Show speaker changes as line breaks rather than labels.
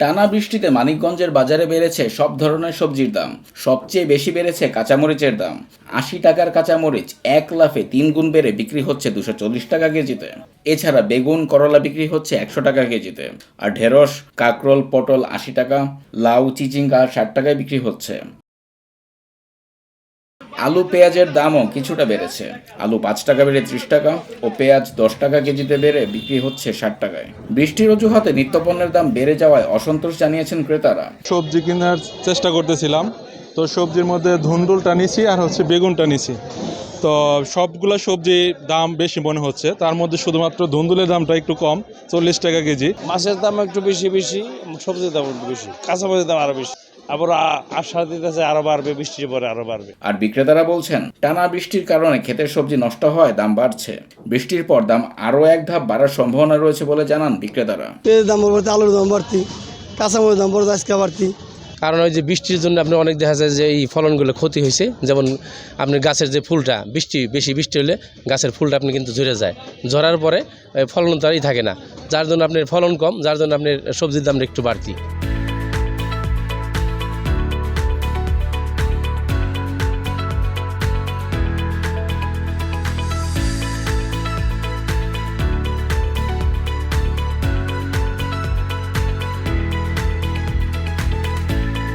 টানা বৃষ্টিতে মানিকগঞ্জের বাজারে বেড়েছে সব ধরনের সবজির দাম। সবচেয়ে বেশি বেড়েছে কাঁচামরিচের দাম। আশি টাকার কাঁচামরিচ এক লাফে তিন গুণ বেড়ে বিক্রি হচ্ছে দুশো চল্লিশ টাকা কেজিতে। এছাড়া বেগুন, করলা বিক্রি হচ্ছে একশো টাকা কেজিতে। আর ঢেঁড়স, কাকরোল, পটল আশি টাকা, লাউ, চিচিঙ্গা ষাট টাকায় বিক্রি হচ্ছে। আলু পেঁয়াজের দামও কিছুটা বেড়েছে। আলু পাঁচ টাকা বেড়ে ত্রিশ টাকা ও পেঁয়াজ দশ টাকা কেজিতে বেড়ে বিক্রি হচ্ছে ষাট টাকায়। বৃষ্টির অজুহাতে নিত্যপণ্যের দাম বেড়ে যাওয়ায় অসন্তোষ জানিয়েছেন ক্রেতারা।
সবজি কেনার চেষ্টা করতেছিলাম। তো সবজির মধ্যে ধুন্দুলটা নিছি আর হচ্ছে বেগুনটা নিছি। তো সবগুলো সবজির দাম বেশি মনে হচ্ছে। তার মধ্যে শুধুমাত্র ধুন্দুলের দামটা একটু কম চল্লিশ টাকা কেজি।
মাছের দাম একটু বেশি বেশি সবজির দাম একটু বেশি কাঁচামাছের দাম আরও বেশি। আবার আশা দিতেছে আরও বাড়বে বৃষ্টির পরে আরও বাড়বে।
আর বিক্রেতারা বলছেন টানা বৃষ্টির কারণে ক্ষেতের সবজি নষ্ট হয় দাম বাড়ছে। বৃষ্টির পর দাম আরও এক ধাপ বাড়ার সম্ভাবনা রয়েছে বলে জানান বিক্রেতারা।
পেঁয়াজের দাম বাড়তে আলুর দাম বাড়তি কাঁচামরিচের দাম বাড়তে আজকে বাড়তি।
কারণ ওই যে বৃষ্টির জন্য আপনি অনেক দেখা যায় যে এই ফলনগুলো ক্ষতি হয়েছে যেমন আপনি গাছের যে ফুলটা বৃষ্টি বেশি বৃষ্টি হলে গাছের ফুলটা আপনি কিন্তু ঝরে যায়। ঝরার পরে এই ফলন তারই থাকে না। যার জন্য আপনার ফলন কম যার জন্য আপনার সবজির দামটা একটু বাড়তি।